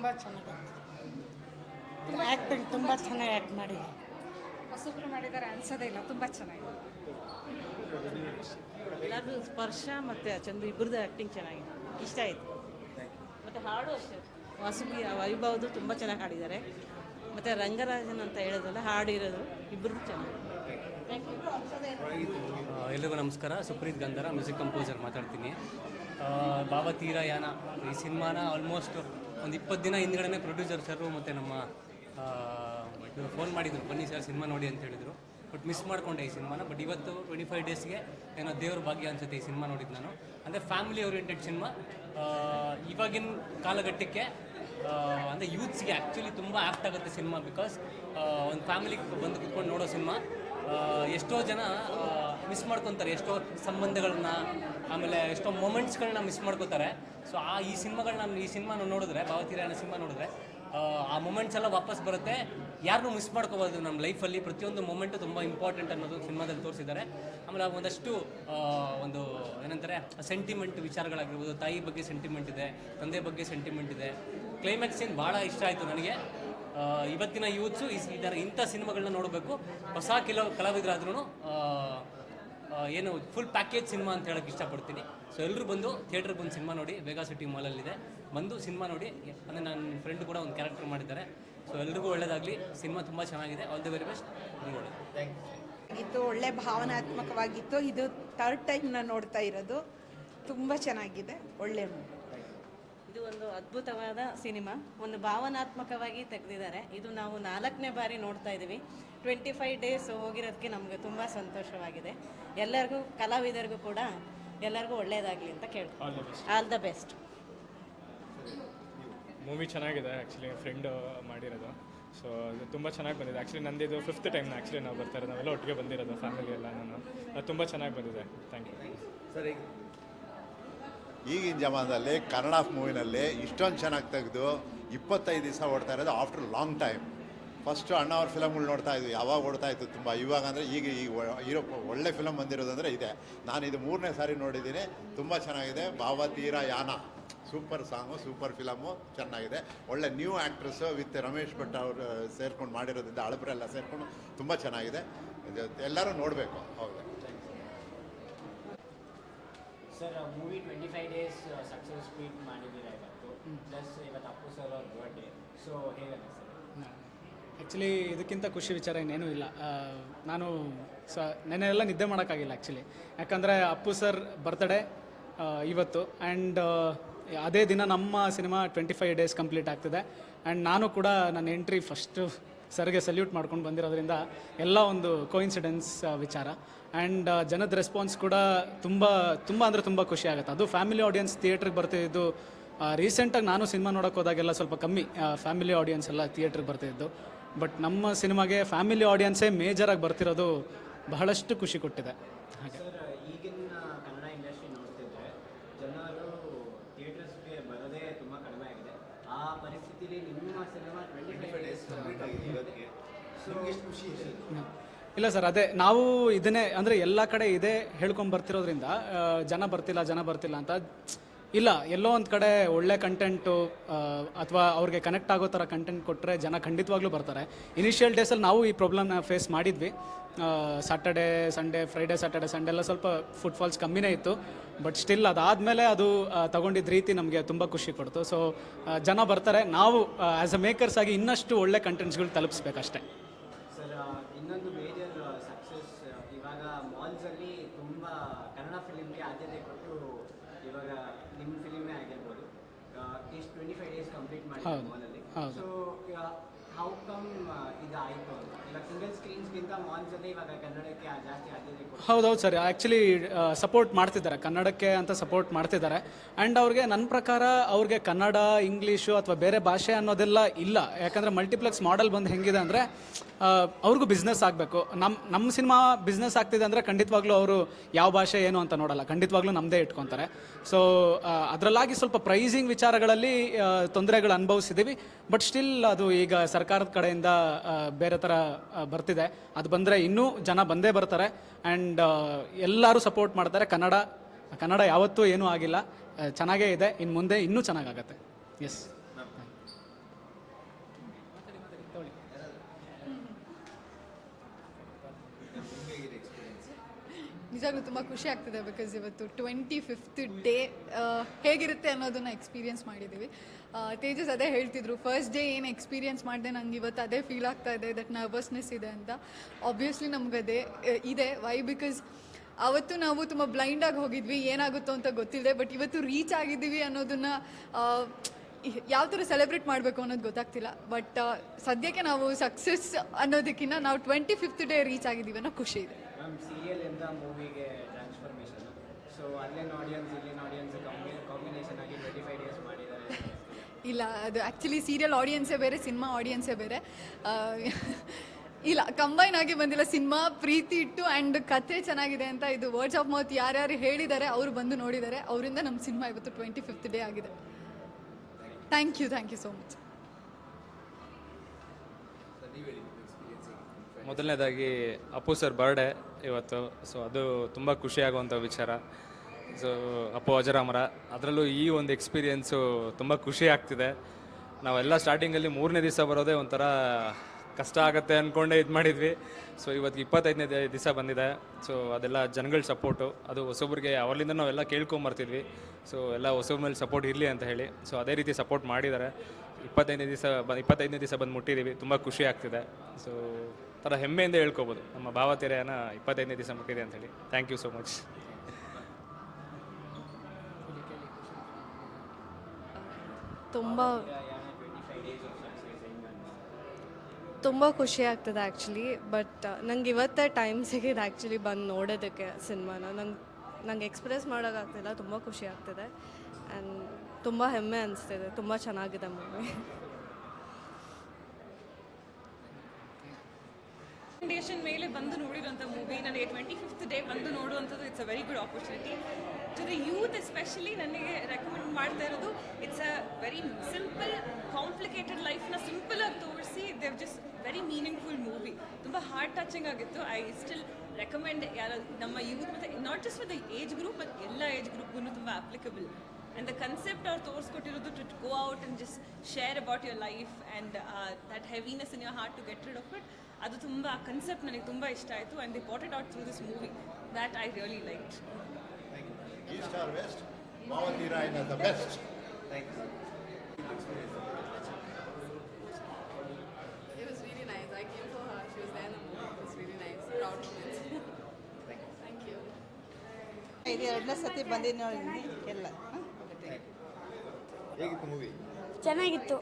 ತುಂಬ ಚೆನ್ನಾಗಿತ್ತು ಆ್ಯಕ್ಟಿಂಗ್ ತುಂಬ ಚೆನ್ನಾಗಿ ಆ್ಯಕ್ಟ್ ಮಾಡಿ ಹೊಸಬ್ರು ಮಾಡಿದ್ದಾರೆ ಅನ್ಸೋದೇ ಇಲ್ಲ ತುಂಬ ಚೆನ್ನಾಗಿದೆ. ಎಲ್ಲರದು ಸ್ಪರ್ಶ ಮತ್ತು ಚಂದು ಇಬ್ಬರದ್ದು ಆ್ಯಕ್ಟಿಂಗ್ ಚೆನ್ನಾಗಿದೆ. ಇಷ್ಟ ಆಯಿತು. ಮತ್ತು ಹಾಡು ಅಷ್ಟೇ. ವಾಸುಕಿ ವೈಭವದು ತುಂಬ ಚೆನ್ನಾಗಿ ಹಾಡಿದ್ದಾರೆ. ಮತ್ತು ರಂಗರಾಜನ್ ಅಂತ ಹೇಳೋದಲ್ಲ ಹಾಡಿರೋದು ಇರೋದು ಇಬ್ಬರದ್ದು ಚೆನ್ನಾಗಿ. ಥ್ಯಾಂಕ್ ಯು ಆ, ಎಲ್ರಿಗೂ ನಮಸ್ಕಾರ. ಸುಪ್ರೀತ್ ಗಂಧರ ಮ್ಯೂಸಿಕ್ ಕಂಪೋಸರ್ ಮಾತಾಡ್ತೀನಿ. ಆ, ಬಾಬಾ ತೀರ ಯಾನ ಈ ಸಿನಿಮಾನ ಆಲ್ಮೋಸ್ಟ್ ಒಂದು ಇಪ್ಪತ್ತು ದಿನ ಹಿಂದ್ಗಡೆ ಪ್ರೊಡ್ಯೂಸರ್ ಸರ್ ಮತ್ತು ನಮ್ಮ ಫೋನ್ ಮಾಡಿದ್ರು. ಬನ್ನಿ ಸರ್ ಸಿನಿಮಾ ನೋಡಿ ಅಂತ ಹೇಳಿದರು. ಬಟ್ ಮಿಸ್ ಮಾಡಿಕೊಂಡೆ ಈ ಸಿನಿಮಾನ ಬಟ್ ಇವತ್ತು ಟ್ವೆಂಟಿ ಫೈವ್ ಡೇಸ್ಗೆ ಏನೋ ದೇವ್ರ ಭಾಗ್ಯ ಅನ್ಸುತ್ತೆ ಈ ಸಿನಿಮಾ ನೋಡಿದ್ದು ನಾನು. ಅಂದರೆ ಫ್ಯಾಮಿಲಿ ಓರಿಯೆಂಟೆಡ್ ಸಿನಿಮಾ ಇವಾಗಿನ ಕಾಲಘಟ್ಟಕ್ಕೆ ಅಂದರೆ ಯೂತ್ಸ್ಗೆ ಆ್ಯಕ್ಚುಲಿ ತುಂಬ ಆ್ಯಕ್ಟ್ ಆಗುತ್ತೆ ಸಿನಿಮಾ ಬಿಕಾಸ್ ಒಂದು ಫ್ಯಾಮಿಲಿ ಬಂದು ಕುತ್ಕೊಂಡು ನೋಡೋ ಸಿನಿಮಾ ಎಷ್ಟೋ ಜನ ಮಿಸ್ ಮಾಡ್ಕೊತಾರೆ. ಎಷ್ಟೋ ಸಂಬಂಧಗಳನ್ನ ಆಮೇಲೆ ಎಷ್ಟೋ ಮೊಮೆಂಟ್ಸ್ಗಳನ್ನ ಮಿಸ್ ಮಾಡ್ಕೋತಾರೆ. ಸೊ ಆ ಈ ಸಿನಿಮಾಗಳನ್ನ ಈ ಸಿನಿಮಾನ ನೋಡಿದ್ರೆ ಭಾವತೀರಾಯಣ ಸಿನಿಮಾ ನೋಡಿದ್ರೆ ಆ, ಮೊಮೆಂಟ್ಸ್ ಎಲ್ಲ ವಾಪಸ್ ಬರುತ್ತೆ. ಯಾರನ್ನೂ ಮಿಸ್ ಮಾಡ್ಕೋಬಾರ್ದು ನಮ್ಮ ಲೈಫಲ್ಲಿ ಪ್ರತಿಯೊಂದು ಮೊಮೆಂಟು ತುಂಬ ಇಂಪಾರ್ಟೆಂಟ್ ಅನ್ನೋದು ಸಿನಿಮಾದಲ್ಲಿ ತೋರಿಸಿದ್ದಾರೆ. ಆಮೇಲೆ ಒಂದಷ್ಟು ಒಂದು ಏನಂತಾರೆ ಸೆಂಟಿಮೆಂಟ್ ವಿಚಾರಗಳಾಗಿರ್ಬೋದು. ತಾಯಿ ಬಗ್ಗೆ ಸೆಂಟಿಮೆಂಟ್ ಇದೆ ತಂದೆ ಬಗ್ಗೆ ಸೆಂಟಿಮೆಂಟ್ ಇದೆ. ಕ್ಲೈಮ್ಯಾಕ್ಸ್ ಸೀನ್ ಭಾಳ ಇಷ್ಟ ಆಯಿತು ನನಗೆ. ಇವತ್ತಿನ ಯೂತ್ಸು ಈ ಥರ ಇಂಥ ಸಿನಿಮಾಗಳನ್ನ ನೋಡಬೇಕು. ಹೊಸ ಕೆಲವು ಕಲಾವಿದರಾದ್ರೂ ಏನು ಫುಲ್ ಪ್ಯಾಕೇಜ್ ಸಿನಿಮಾ ಅಂತ ಹೇಳಕ್ಕೆ ಇಷ್ಟಪಡ್ತೀನಿ. ಸೊ ಎಲ್ಲರೂ ಬಂದು ಥಿಯೇಟ್ರಿಗೆ ಬಂದು ಸಿನಿಮಾ ನೋಡಿ ವೇಗಾ ಸಿಟಿ ಮಾಲಲ್ಲಿದೆ ಬಂದು ಸಿನಿಮಾ ನೋಡಿ ಅಂದರೆ ನನ್ನ ಫ್ರೆಂಡ್ ಕೂಡ ಒಂದು ಕ್ಯಾರೆಕ್ಟರ್ ಮಾಡಿದ್ದಾರೆ. ಸೊ ಎಲ್ರಿಗೂ ಒಳ್ಳೇದಾಗಲಿ. ಸಿನಿಮಾ ತುಂಬ ಚೆನ್ನಾಗಿದೆ. All the very best thank you ಇತ್ತು ಒಳ್ಳೆ ಭಾವನಾತ್ಮಕವಾಗಿತ್ತು. ಇದು ಥರ್ಡ್ ಟೈಮ್ ನಾನು ನೋಡ್ತಾ ಇರೋದು. ತುಂಬ ಚೆನ್ನಾಗಿದೆ. ಒಳ್ಳೆ. ಇದು ಒಂದು ಅದ್ಭುತವಾದ ಸಿನಿಮಾ. ಒಂದು ಭಾವನಾತ್ಮಕವಾಗಿ ತೆಗೆದಿದ್ದಾರೆ. ಇದು ನಾವು ನಾಲ್ಕನೇ ಬಾರಿ ನೋಡ್ತಾ ಇದ್ದೀವಿ ಟ್ವೆಂಟಿ ಫೈವ್ ಡೇಸ್ ಹೋಗಿರೋದಕ್ಕೆ ನಮಗೆ ತುಂಬ ಸಂತೋಷವಾಗಿದೆ. ಎಲ್ಲರಿಗೂ ಕಲಾವಿದರಿಗೂ ಕೂಡ ಎಲ್ಲರಿಗೂ ಒಳ್ಳೆಯದಾಗಲಿ ಅಂತ ಕೇಳಿ ಆಲ್ ದ ಬೆಸ್ಟ್ ಮೂವಿ ಚೆನ್ನಾಗಿದೆ ಆ್ಯಕ್ಚುಲಿ ಫ್ರೆಂಡ್ ಮಾಡಿರೋದು. ಸೊ ಅದು ತುಂಬ ಚೆನ್ನಾಗಿ ಬಂದಿದೆ. ಆ್ಯಕ್ಚುಲಿ ನಂದು ಇದು ಫಿಫ್ತ್ ಟೈಮ್ ಆ್ಯಕ್ಚುಲಿ ನಾವು ಬರ್ತಾ ಇರೋದು. ನಾವೆಲ್ಲ ಒಟ್ಟಿಗೆ ಬಂದಿರೋದು ಫ್ಯಾಮಿಲಿ ಎಲ್ಲ ನಾನು. ಅದು ತುಂಬ ಚೆನ್ನಾಗಿ ಬಂದಿದೆ. ಥ್ಯಾಂಕ್ ಯು ಈಗಿನ ಜಮಾನದಲ್ಲಿ ಕನ್ನಡ ಮೂವಿನಲ್ಲಿ ಇಷ್ಟೊಂದು ಚೆನ್ನಾಗಿ ತೆಗೆದು ಇಪ್ಪತ್ತೈದು ದಿವಸ ಓಡ್ತಾ ಇರೋದು ಆಫ್ಟರ್ ಲಾಂಗ್ ಟೈಮ್. ಫಸ್ಟು ಅಣ್ಣ ಅವ್ರ ಫಿಲಮ್ಗಳು ನೋಡ್ತಾ ಇದ್ವಿ, ಯಾವಾಗ ಓಡ್ತಾ ಇತ್ತು ತುಂಬ. ಇವಾಗ ಅಂದರೆ ಈಗ ಈಗ ಇರೋ ಒಳ್ಳೆ ಫಿಲಮ್ ಬಂದಿರೋದಂದರೆ ಇದೆ. ನಾನು ಇದು ಮೂರನೇ ಸಾರಿ ನೋಡಿದ್ದೀನಿ, ತುಂಬ ಚೆನ್ನಾಗಿದೆ. ಭಾವತೀರ ಯಾನ. ಸೂಪರ್ ಸಾಂಗು, ಸೂಪರ್ ಫಿಲಮು ಚೆನ್ನಾಗಿದೆ. ಒಳ್ಳೆ new actress with Ramesh Bhat ಅವರು, ಸೇರ್ಕೊಂಡು ಮಾಡಿರೋದ್ರಿಂದ ಹಳಬರೆಲ್ಲ ಸೇರಿಕೊಂಡು ತುಂಬ ಚೆನ್ನಾಗಿದೆ. ಎಲ್ಲರೂ ನೋಡಬೇಕು, ಹೌದು. Sir movie twenty five days success meet ಮಾಡಿದ್ದೀರಾ ಇವತ್ತು ಪ್ಲಸ್ ಇವತ್ತು ಅಪ್ಪು ಸರ್ ಅವ್ರ ಬರ್ಡೇ ಸೊ ಹೇಗೆ ಸರ್ ಆ್ಯಕ್ಚುಲಿ ಇದಕ್ಕಿಂತ ಖುಷಿ ವಿಚಾರ ಇನ್ನೇನೂ ಇಲ್ಲ. ನಾನು ಸ ನೆನೆ ಎಲ್ಲ ನಿದ್ದೆ ಮಾಡೋಕ್ಕಾಗಿಲ್ಲ ಆ್ಯಕ್ಚುಲಿ ಯಾಕಂದರೆ ಅಪ್ಪು ಸರ್ ಬರ್ತಡೇ ಇವತ್ತು. ಆ್ಯಂಡ್ ಅದೇ ದಿನ ನಮ್ಮ cinema twenty five days complete ಆಗ್ತಿದೆ. ಆ್ಯಂಡ್ ನಾನು ಕೂಡ ನನ್ನ ಎಂಟ್ರಿ ಫಸ್ಟು ಸರ್ಗೆ ಸಲ್ಯೂಟ್ ಮಾಡ್ಕೊಂಡು ಬಂದಿರೋದ್ರಿಂದ ಎಲ್ಲ ಒಂದು ಕೋಇನ್ಸಿಡೆನ್ಸ್ ವಿಚಾರ. ಆ್ಯಂಡ್ ಜನದ ರೆಸ್ಪಾನ್ಸ್ ಕೂಡ ತುಂಬ ತುಂಬ ಅಂದರೆ ತುಂಬ ಖುಷಿ ಆಗುತ್ತೆ. ಅದು ಫ್ಯಾಮಿಲಿ ಆಡಿಯನ್ಸ್ ಥಿಯೇಟ್ರಿಗೆ ಬರ್ತಿದ್ದು ರೀಸೆಂಟಾಗಿ ನಾನು ಸಿನಿಮಾ ನೋಡೋಕೆ ಹೋದಾಗೆಲ್ಲ ಸ್ವಲ್ಪ ಕಮ್ಮಿ ಫ್ಯಾಮಿಲಿ ಆಡಿಯನ್ಸ್ ಎಲ್ಲ ಥಿಯೇಟ್ರಿಗೆ ಬರ್ತಿದ್ದು. ಬಟ್ ನಮ್ಮ ಸಿನಿಮಾಗೆ ಫ್ಯಾಮಿಲಿ ಆಡಿಯನ್ಸೇ ಮೇಜರಾಗಿ ಬರ್ತಿರೋದು ಬಹಳಷ್ಟು ಖುಷಿ ಕೊಟ್ಟಿದೆ. ಹಾಗೆ ಸರ್ ಈಗಿನ ಕನ್ನಡ ಇಂಡಸ್ಟ್ರಿ ನೋಡ್ತಿದ್ರೆ ಜನರು ಥಿಯೇಟರ್ಸ್ಗೆ ಬರೋದೇ ತುಂಬ ಕಡಿಮೆ ಆಗಿದೆ ಆ ಪರಿಸ್ಥಿತಿಲಿ ನಿಮ್ಮ ಸಿನಿಮಾ ಟ್ವೆಂಟಿ ಫೈವ್ ಡೇಸ್ ಇಲ್ಲ ಸರ್, ಅದೇ ನಾವು ಇದನ್ನೇ ಅಂದರೆ ಎಲ್ಲ ಕಡೆ ಇದೇ ಹೇಳ್ಕೊಂಡು ಬರ್ತಿರೋದ್ರಿಂದ ಜನ ಬರ್ತಿಲ್ಲ ಜನ ಬರ್ತಿಲ್ಲ ಅಂತ. ಇಲ್ಲ, ಎಲ್ಲೋ ಒಂದು ಕಡೆ ಒಳ್ಳೆ ಕಂಟೆಂಟು ಅಥವಾ ಅವ್ರಿಗೆ ಕನೆಕ್ಟ್ ಆಗೋ ಥರ ಕಂಟೆಂಟ್ ಕೊಟ್ಟರೆ ಜನ ಖಂಡಿತವಾಗ್ಲೂ ಬರ್ತಾರೆ. ಇನಿಷಿಯಲ್ ಡೇಸಲ್ಲಿ ನಾವು ಈ ಪ್ರಾಬ್ಲಮ್ನ ಫೇಸ್ ಮಾಡಿದ್ವಿ. Saturday Sunday Friday Saturday Sunday ಎಲ್ಲ ಸ್ವಲ್ಪ ಫುಟ್ಫಾಲ್ಸ್ ಕಮ್ಮಿನೇ ಇತ್ತು. ಬಟ್ ಸ್ಟಿಲ್ ಅದಾದಮೇಲೆ ಅದು ತಗೊಂಡಿದ್ದ ರೀತಿ ನಮಗೆ ತುಂಬ ಖುಷಿ ಕೊಡ್ತು. ಸೊ ಜನ ಬರ್ತಾರೆ. ನಾವು ಆ್ಯಸ್ ಅ ಮೇಕರ್ಸ್ ಆಗಿ ಇನ್ನಷ್ಟು ಒಳ್ಳೆ ಕಂಟೆಂಟ್ಸ್ಗಳು ತಲುಪಿಸ್ಬೇಕಷ್ಟೇ. ಇನ್ನೊಂದು ಮೇಜರ್ ಸಕ್ಸಸ್ ಇವಾಗ ಮಾಲ್ಸಲ್ಲಿ ತುಂಬ ಕನ್ನಡ ಫಿಲಿಮ್ಗೆ ಆದ್ಯತೆ ಕೊಟ್ಟು ಇವಾಗ ನಿಮ್ಮ ಫಿಲಿಮೇ ಆಗಿರ್ಬೋದು. ಇಷ್ಟು ಟ್ವೆಂಟಿ ಫೈವ್ ಡೇಸ್ ಕಂಪ್ಲೀಟ್ ಮಾಡಿ ಮಾಲಲ್ಲಿ. ಸೊ ಹೌ ಕಮ್ ಇದಾಯಿತು ಇವಾಗ ಸಿಂಗಲ್ ಸ್ಕ್ರೀನ್ಸ್ಗಿಂತ ಇವಾಗ ಕನ್ನಡಕ್ಕೆ ಜಾಸ್ತಿ ಆದ್ಯತೆ ಹೌದೌದು ಸರ್. ಆ್ಯಕ್ಚುಲಿ ಸಪೋರ್ಟ್ ಮಾಡ್ತಿದ್ದಾರೆ. ಕನ್ನಡಕ್ಕೆ ಅಂತ ಸಪೋರ್ಟ್ ಮಾಡ್ತಿದ್ದಾರೆ. ಆ್ಯಂಡ್ ಅವ್ರಿಗೆ ನನ್ನ ಪ್ರಕಾರ ಅವ್ರಿಗೆ ಕನ್ನಡ ಇಂಗ್ಲೀಷು ಅಥವಾ ಬೇರೆ ಭಾಷೆ ಅನ್ನೋದೆಲ್ಲ ಇಲ್ಲ. ಯಾಕಂದರೆ ಮಲ್ಟಿಪ್ಲೆಕ್ಸ್ ಮಾಡೆಲ್ ಬಂದು ಹೆಂಗಿದೆ ಅಂದರೆ ಅವ್ರಿಗೂ ಬಿಸ್ನೆಸ್ ಆಗಬೇಕು. ನಮ್ಮ ನಮ್ಮ ಸಿನಿಮಾ ಬಿಸ್ನೆಸ್ ಆಗ್ತಿದೆ ಅಂದರೆ ಖಂಡಿತವಾಗ್ಲೂ ಅವರು ಯಾವ ಭಾಷೆ ಏನು ಅಂತ ನೋಡಲ್ಲ. ಖಂಡಿತವಾಗ್ಲೂ ನಮ್ಮದೇ ಇಟ್ಕೊತಾರೆ. ಸೊ ಅದರಲ್ಲಾಗಿ ಸ್ವಲ್ಪ ಪ್ರೈಸಿಂಗ್ ವಿಚಾರಗಳಲ್ಲಿ ತೊಂದರೆಗಳು ಅನುಭವಿಸಿದ್ದೀವಿ. ಬಟ್ ಸ್ಟಿಲ್ ಅದು ಈಗ ಸರ್ಕಾರದ ಕಡೆಯಿಂದ ಬೇರೆ ಥರ ಬರ್ತಿದೆ. ಅದು ಬಂದರೆ ಇನ್ನೂ ಜನ ಬಂದೇ ಬರ್ತಾರೆ. ಆ್ಯಂಡ್ ಎಲ್ಲರೂ ಸಪೋರ್ಟ್ ಮಾಡ್ತಾರೆ. ಕನ್ನಡ ಕನ್ನಡ ಯಾವತ್ತೂ ಏನೂ ಆಗಿಲ್ಲ. ಚೆನ್ನಾಗೇ ಇದೆ. ಇನ್ನು ಮುಂದೆ ಇನ್ನೂ ಚೆನ್ನಾಗಾಗತ್ತೆ. ಎಸ್ ನಿಜಾಗ್ಲೂ ತುಂಬ ಖುಷಿ ಆಗ್ತಿದೆ ಬಿಕಾಸ್ ಇವತ್ತು ಟ್ವೆಂಟಿ ಫಿಫ್ತ್ ಡೇ ಹೇಗಿರುತ್ತೆ ಅನ್ನೋದನ್ನ ಎಕ್ಸ್ಪೀರಿಯನ್ಸ್ ಮಾಡಿದ್ದೀವಿ ತೇಜಸ್ ಅದೇ ಹೇಳ್ತಿದ್ರು ಫಸ್ಟ್ ಡೇ ಏನು ಎಕ್ಸ್ಪೀರಿಯನ್ಸ್ ಮಾಡಿದೆ ನಂಗೆ ಇವತ್ತು ಅದೇ ಫೀಲ್ ಆಗ್ತಾ ಇದೆ ದಟ್ ನರ್ವಸ್ನೆಸ್ ಇದೆ ಅಂತ. ಆಬ್ವಿಯಸ್ಲಿ ನಮ್ಗೆ ಅದೇ ಇದೆ. ವೈ ಬಿಕಾಸ್ ಅವತ್ತು ನಾವು ತುಂಬ ಬ್ಲೈಂಡಾಗಿ ಹೋಗಿದ್ವಿ, ಏನಾಗುತ್ತೋ ಅಂತ ಗೊತ್ತಿಲ್ಲದೆ ಬಟ್ ಇವತ್ತು ರೀಚ್ ಆಗಿದ್ದೀವಿ ಅನ್ನೋದನ್ನ ಯಾವ ಥರ ಸೆಲೆಬ್ರೇಟ್ ಮಾಡಬೇಕು ಅನ್ನೋದು ಗೊತ್ತಾಗ್ತಿಲ್ಲ ಬಟ್ ಸದ್ಯಕ್ಕೆ ನಾವು ಸಕ್ಸಸ್ ಅನ್ನೋದಕ್ಕಿಂತ ನಾವು ಟ್ವೆಂಟಿ ಫಿಫ್ತ್ ಡೇ ರೀಚ್ ಆಗಿದ್ದೀವಿ ಅನ್ನೋ ಖುಷಿ ಇದೆ. ಮ್ಯಾಮ್ ಸೀರಿಯಲಿಂದ ಮೂವಿಗೆ ಟ್ರಾನ್ಸ್ಫಾರ್ಮೇಷನ್ ಸೊ ಅಲ್ಲಿನ ಆಡಿಯನ್ಸ್ ಇಲ್ಲಿನ ಆಡಿಯನ್ಸ್ ಕಾಂಬಿನೇಷನ್ ಆಗಿ ಟ್ವೆಂಟಿ ಫೈವ್ ಡೇಸ್ ಮಾಡಿದ್ದಾರೆ. ಇಲ್ಲ ಅದು ಆ್ಯಕ್ಚುಲಿ ಸೀರಿಯಲ್ ಆಡಿಯನ್ಸೇ ಬೇರೆ ಸಿನಿಮಾ ಆಡಿಯನ್ಸೇ ಬೇರೆ. ಇಲ್ಲ ಕಂಬೈನ್ ಆಗಿ ಬಂದಿಲ್ಲ ಸಿನಿಮಾ ಪ್ರೀತಿ ಇಟ್ಟು ಆ್ಯಂಡ್ ಕತೆ ಚೆನ್ನಾಗಿದೆ ಅಂತ ಇದು ವರ್ಡ್ಸ್ ಆಫ್ ಮೌತ್ ಯಾರ್ಯಾರು ಹೇಳಿದ್ದಾರೆ ಅವರು ಬಂದು ನೋಡಿದ್ದಾರೆ ಅವರಿಂದ ನಮ್ಮ ಸಿನಿಮಾ ಇವತ್ತು ಟ್ವೆಂಟಿ ಫಿಫ್ತ್ ಡೇ ಆಗಿದೆ. Thank you thank you so much ಮೊದಲನೇದಾಗಿ ಅಪ್ಪು ಸರ್ ಬರ್ಡೇ ಇವತ್ತು. ಸೊ ಅದು ತುಂಬ ಖುಷಿಯಾಗುವಂಥ ವಿಚಾರ. ಸೊ ಅಪ್ಪು ಅಜರಾಮರ, ಅದರಲ್ಲೂ ಈ ಒಂದು ಎಕ್ಸ್ಪೀರಿಯೆನ್ಸು ತುಂಬ ಖುಷಿ ಆಗ್ತಿದೆ. ನಾವೆಲ್ಲ ಸ್ಟಾರ್ಟಿಂಗಲ್ಲಿ ಮೂರನೇ ದಿವಸ ಬರೋದೇ ಒಂಥರ ಕಷ್ಟ ಆಗುತ್ತೆ ಅಂದ್ಕೊಂಡೇ ಇದು ಮಾಡಿದ್ವಿ. ಸೊ ಇವತ್ತು ಇಪ್ಪತ್ತೈದನೇ ದಿವಸ ಬಂದಿದೆ. ಸೊ ಅದೆಲ್ಲ ಜನಗಳ ಸಪೋರ್ಟು. ಅದು ಹೊಸೊಬ್ರಿಗೆ ಅವರಿಂದ ನಾವೆಲ್ಲ ಕೇಳ್ಕೊಂಬರ್ತಿದ್ವಿ ಸೊ ಎಲ್ಲ ಹೊಸಬ್ರ ಮೇಲೆ ಸಪೋರ್ಟ್ ಇರಲಿ ಅಂತ ಹೇಳಿ. ಸೊ ಅದೇ ರೀತಿ ಸಪೋರ್ಟ್ ಮಾಡಿದ್ದಾರೆ ಇಪ್ಪತ್ತೈದನೇ ದಿವಸ ಬ, ಇಪ್ಪತ್ತೈದನೇ ದಿವಸ ಬಂದು ಮುಟ್ಟಿದ್ದೀವಿ ತುಂಬ ಖುಷಿ ಆಗ್ತಿದೆ. ಸೊ ಥರ ಹೆಮ್ಮೆಯಿಂದ ಹೇಳ್ಕೊಬೋದು. ನಮ್ಮ ಭಾವತೆರೆಯನ್ನ ಇಪ್ಪತ್ತೈದನೇ ದಿವಸ ಮುಟ್ಟಿದೆ ಅಂತ ಹೇಳಿ. ಥ್ಯಾಂಕ್ ಯು ಸೋ ಮಚ್ ತುಂಬ ತುಂಬ ಖುಷಿ ಆಗ್ತದೆ ಆ್ಯಕ್ಚುಲಿ ಬಟ್ ನಂಗೆ ಇವತ್ತೇ ಟೈಮ್ ಸಿಗಿದೆ ಆ್ಯಕ್ಚುಲಿ ಬಂದು ನೋಡೋದಕ್ಕೆ ಸಿನಿಮಾನ. ನಂಗೆ ನಂಗೆ ಎಕ್ಸ್ಪ್ರೆಸ್ ಮಾಡೋಕ್ಕಾಗ್ತಿಲ್ಲ ತುಂಬ ಖುಷಿ ಆಗ್ತಿದೆ. ಆ್ಯಂಡ್ ತುಂಬ ಹೆಮ್ಮೆ ಅನಿಸ್ತಿದೆ, ತುಂಬ ಚೆನ್ನಾಗಿದೆ ಮೂವಿ ರೆಕಮೆಂಡೇಷನ್ ಮೇಲೆ ಬಂದು ನೋಡಿರುವಂಥ ಮೂವಿ ನನಗೆ ಟ್ವೆಂಟಿ ಫಿಫ್ತ್ ಡೇ ಬಂದು ನೋಡುವಂಥದ್ದು it's a very good opportunity to the youth especially ನನಗೆ ರೆಕಮೆಂಡ್ ಮಾಡ್ತಾ ಇರೋದು it's a very simple complicated ಲೈಫ್ನ simple ಆಗಿ ತೋರಿಸಿ ದೇವ್ ಜಸ್ಟ್ ವೆರಿ ಮೀನಿಂಗ್ಫುಲ್ ಮೂವಿ ತುಂಬ ಹಾರ್ಟ್ ಟಚಿಂಗ್ ಆಗಿತ್ತು. ಐ ಸ್ಟಿಲ್ ರೆಕಮೆಂಡ್ ಯಾರು, ನಮ್ಮ ಯೂತ್ ಮತ್ತು not just the age group ಮತ್ತು ಎಲ್ಲ ಏಜ್ ಗ್ರೂಪ್ಗೂ ತುಂಬ ಅಪ್ಲಿಕಬಲ್ ಆ್ಯಂಡ್ ದ ಕನ್ಸೆಪ್ಟ್ ಅವ್ರು ತೋರಿಸ್ಕೊಟ್ಟಿರೋದು to go out and just share about your life and that heaviness in your heart to get rid of it ಅದು ತುಂಬ, ಆ concept ನನಗೆ ತುಂಬ ಇಷ್ಟ ಆಯಿತು and the bottled out through this movie that I really like best ಇದು ಎರಡನೇ ಸತಿ ಬಂದಿದ್ದು ನೋಡಿ ಎಲ್ಲ. ಹೇಗಿತ್ತು ಮೂವಿ ಚೆನ್ನಾಗಿತ್ತು.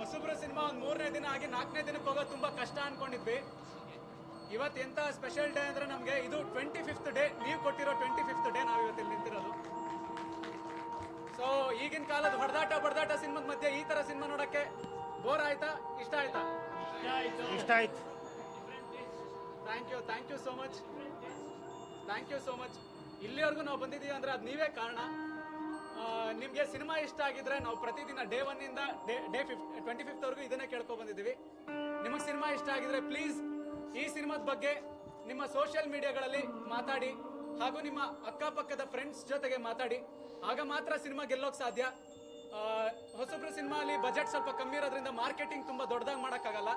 ಹೊಸಬ್ರ ಸಿನಿಮಾ ಒಂದು ಮೂರನೇ ದಿನ ಆಗಿ ನಾಲ್ಕನೇ ದಿನಕ್ಕೆ ಹೋಗೋದು ತುಂಬಾ ಕಷ್ಟ ಅನ್ಕೊಂಡಿದ್ವಿ. ಇವತ್ತು ಎಂತ ಸ್ಪೆಷಲ್ ಡೇ ಅಂದ್ರೆ ನಮಗೆ ಇದು ಟ್ವೆಂಟಿ ಫಿಫ್ತ್ ಡೇ ನೀವು ಕೊಟ್ಟಿರೋ ಟ್ವೆಂಟಿ ಫಿಫ್ತ್ ಡೇ ನಾವು ಇವತ್ತು ಇಲ್ಲಿ ನಿಂತಿರೋದು. ಸೊ ಈಗಿನ ಕಾಲದ ಹೊಡೆದಾಟ ಬಡದಾಟ ಸಿನಿಮಾದ ಮಧ್ಯೆ ಈ ತರ ಸಿನಿಮಾ ನೋಡಕ್ಕೆ ಬೋರ್ ಆಯ್ತಾ? ಇಷ್ಟ ಆಯ್ತಾ? ಇಷ್ಟ ಆಯ್ತು. Thank you thank you so much thank you so much ಇಲ್ಲಿವರೆಗೂ ನಾವು ಬಂದಿದ್ದೀವಿ ಅಂದರೆ ಅದು ನೀವೇ ಕಾರಣ. ನಿಮಗೆ ಸಿನಿಮಾ ಇಷ್ಟ ಆಗಿದ್ರೆ ನಾವು ಪ್ರತಿದಿನ ಡೇ ಒನ್ನಿಂದ ಡೇ ಡೇ ಫಿಫ್ಟ್ ಟ್ವೆಂಟಿ ಫಿಫ್ತ್ವರೆಗೂ ಇದನ್ನೇ ಕೇಳ್ಕೊ ಬಂದಿದ್ದೀವಿ. ನಿಮಗೆ ಸಿನಿಮಾ ಇಷ್ಟ ಆಗಿದ್ರೆ ಪ್ಲೀಸ್ ಈ ಸಿನಿಮಾದ ಬಗ್ಗೆ ನಿಮ್ಮ ಸೋಷಿಯಲ್ ಮೀಡಿಯಾಗಳಲ್ಲಿ ಮಾತಾಡಿ ಹಾಗೂ ನಿಮ್ಮ ಅಕ್ಕಪಕ್ಕದ ಫ್ರೆಂಡ್ಸ್ ಜೊತೆಗೆ ಮಾತಾಡಿ. ಆಗ ಮಾತ್ರ ಸಿನಿಮಾ ಗೆಲ್ಲೋಕೆ ಸಾಧ್ಯ. ಹೊಸಬ್ರು ಸಿನಿಮಾ ಅಲ್ಲಿ ಬಜೆಟ್ ಸ್ವಲ್ಪ ಕಮ್ಮಿ ಇರೋದ್ರಿಂದ ಮಾರ್ಕೆಟಿಂಗ್ ತುಂಬ ದೊಡ್ಡದಾಗಿ ಮಾಡೋಕ್ಕಾಗಲ್ಲ.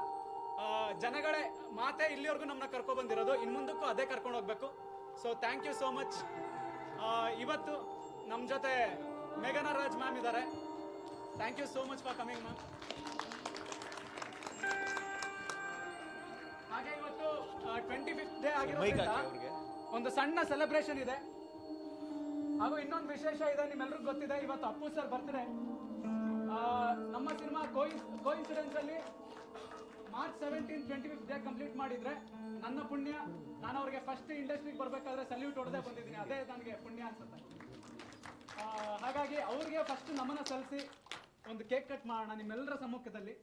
ಜನಗಳೇ ಮಾತೆ ಇಲ್ಲಿವರೆಗೂ ನಮ್ಮನ್ನ ಕರ್ಕೊ ಬಂದಿರೋದು. ಇನ್ನು ಮುಂದಕ್ಕೂ ಅದೇ ಕರ್ಕೊಂಡು ಹೋಗ್ಬೇಕು. So thank you so much ಇವತ್ತು ನಮ್ಮ ಜೊತೆ ಮೇಘನಾ ರಾಜ್ ಮ್ಯಾಮ್ ಇದ್ದಾರೆ thank you so much for coming ma'am ಹಾಗೆ ಇವತ್ತು ಟ್ವೆಂಟಿ ಫಿಫ್ತ್ ಡೇ ಆಗಿರೋದ್ರಿಂದ ಒಂದು ಸಣ್ಣ ಸೆಲೆಬ್ರೇಷನ್ ಇದೆ. ಹಾಗೂ ಇನ್ನೊಂದು ವಿಶೇಷ ಇದೆ ನಿಮ್ಮೆಲ್ರಿಗೂ ಗೊತ್ತಿದೆ. ಇವತ್ತು ಅಪ್ಪು ಸರ್ ಬರ್ತಿದೆ ನಮ್ಮ ಸಿನಿಮಾ ಕೋಇನ್ಸಿಡೆನ್ಸ್ ಅಲ್ಲಿ March seventeen twenty fifth day complete ಮಾಡಿದ್ರೆ ನನ್ನ ಪುಣ್ಯ, ನಾನು ಅವ್ರಿಗೆ ಫಸ್ಟ್ ಇಂಡಸ್ಟ್ರಿಗೆ ಬರಬೇಕಾದ್ರೆ ಸಲ್ಯೂಟ್ ಹೊಡೆದೇ ಬಂದಿದ್ದೀನಿ. ಅದೇ ನನಗೆ ಪುಣ್ಯ ಅನ್ಸುತ್ತೆ. ಹಾಗಾಗಿ ಅವ್ರಿಗೆ ಫಸ್ಟ್ ನಮನ ಸಲ್ಲಿಸಿ ಒಂದು ಕೇಕ್ ಕಟ್ ಮಾಡೋಣ ನಿಮ್ಮೆಲ್ಲರ ಸಮ್ಮುಖದಲ್ಲಿ.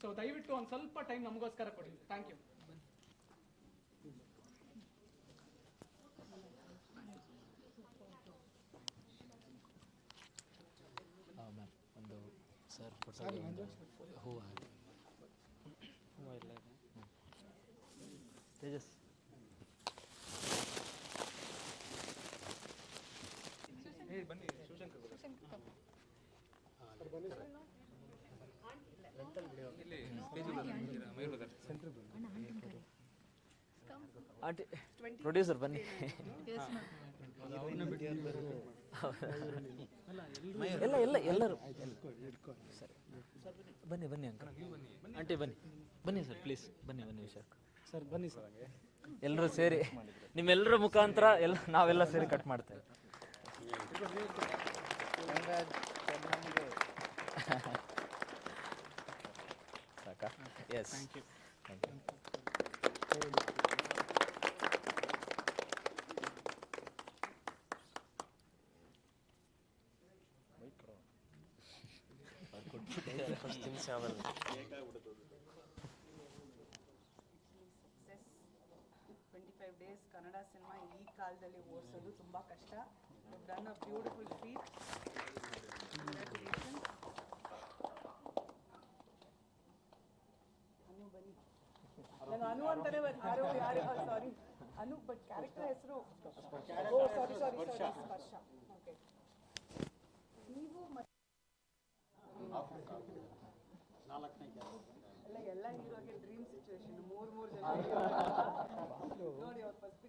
ಸೊ ದಯವಿಟ್ಟು ಒಂದು ಸ್ವಲ್ಪ ಟೈಮ್ ನಮಗೋಸ್ಕರ ಕೊಡಿ. ಥ್ಯಾಂಕ್ ಯು ಒಂದು ಸರ್ ಹೂವು. तेजस प्रोड्यूसर बनी। बनी बनी अंक आंटी बनी बनी सर प्लीज़ बनी बनी विशाख ಸರ್ ಬನ್ನಿ ಸರ್. ಎಲ್ಲರೂ ಸೇರಿ ನಿಮ್ಮೆಲ್ಲರ ಮುಖಾಂತರ ಎಲ್ಲ ನಾವೆಲ್ಲ ಸೇರಿ ಕಟ್ ಮಾಡ್ತೇವೆ. ಸಾಕಾ? Yes thank you first days Kannada cinema ಈ ಕಾಲದಲ್ಲಿ ಓಡಿಸೋದು ತುಂಬ ಕಷ್ಟ. Done a beautiful feat Anu ಬನ್ನಿ. ನಾನು ಅನು ಅಂತಾನೆ ಯಾರು ಯಾರು ಸಾರಿ ಅನು ಬಟ್ ಕ್ಯಾರೆಕ್ಟರ್ ಹೆಸರು ಸಾರಿ ಸಾರಿ ಸಾರಿ ಸ್ಪರ್ಶ. ಓಕೆ ನೀವು ಎಲ್ಲ ಎಲ್ಲ ಹೀರೋಗೆ ಡ್ರೀಮ್ ಸಿಚುವೇಶನ್ ಮೂರ್ ಮೂರ್ ಜನ ನೋಡಿ ಅವ್ರ ಫಸ್ಟ್ ಪಿಕ್ಚರ್ ಅಲ್ಲಿ ಅದಕ್ಕೆ ಅವ್ರಿಗೆ ಏನೇನ್ ಬೇಕಲ್ಲ